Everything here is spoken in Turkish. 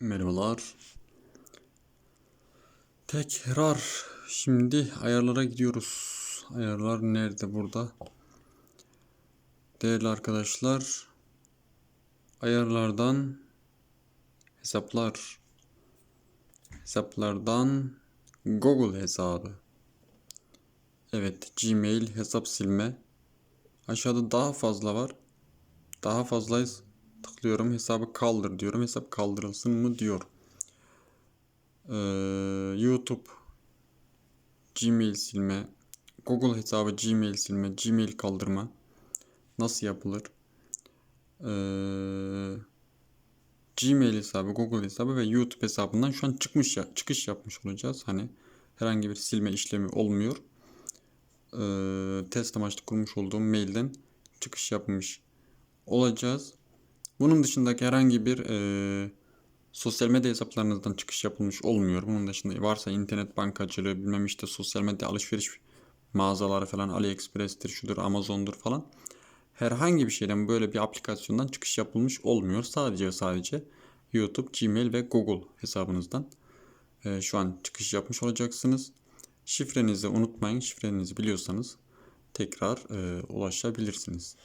Merhabalar. Tekrar şimdi ayarlara gidiyoruz. Ayarlar nerede burada? Değerli arkadaşlar, ayarlardan hesaplar. Hesaplardan Google hesabı. Evet, Gmail hesap silme. Aşağıda daha fazla var. Daha fazlayız. Tıklıyorum hesabı kaldır diyorum. Hesap kaldırılsın mı diyor. Ee, YouTube Gmail silme. Google hesabı Gmail silme. Gmail kaldırma. Nasıl yapılır? Ee, Gmail hesabı, Google hesabı ve YouTube hesabından şu an çıkmış ya, çıkış yapmış olacağız. Hani herhangi bir silme işlemi olmuyor. Ee, test amaçlı kurmuş olduğum mailden çıkış yapmış olacağız. Bunun dışındaki herhangi bir e, sosyal medya hesaplarınızdan çıkış yapılmış olmuyor. Bunun dışında varsa internet bankacılığı, bilmem işte sosyal medya alışveriş mağazaları falan, AliExpress'tir, şudur, Amazon'dur falan. Herhangi bir şeyden böyle bir aplikasyondan çıkış yapılmış olmuyor. Sadece sadece YouTube, Gmail ve Google hesabınızdan e, şu an çıkış yapmış olacaksınız. Şifrenizi unutmayın. Şifrenizi biliyorsanız tekrar e, ulaşabilirsiniz.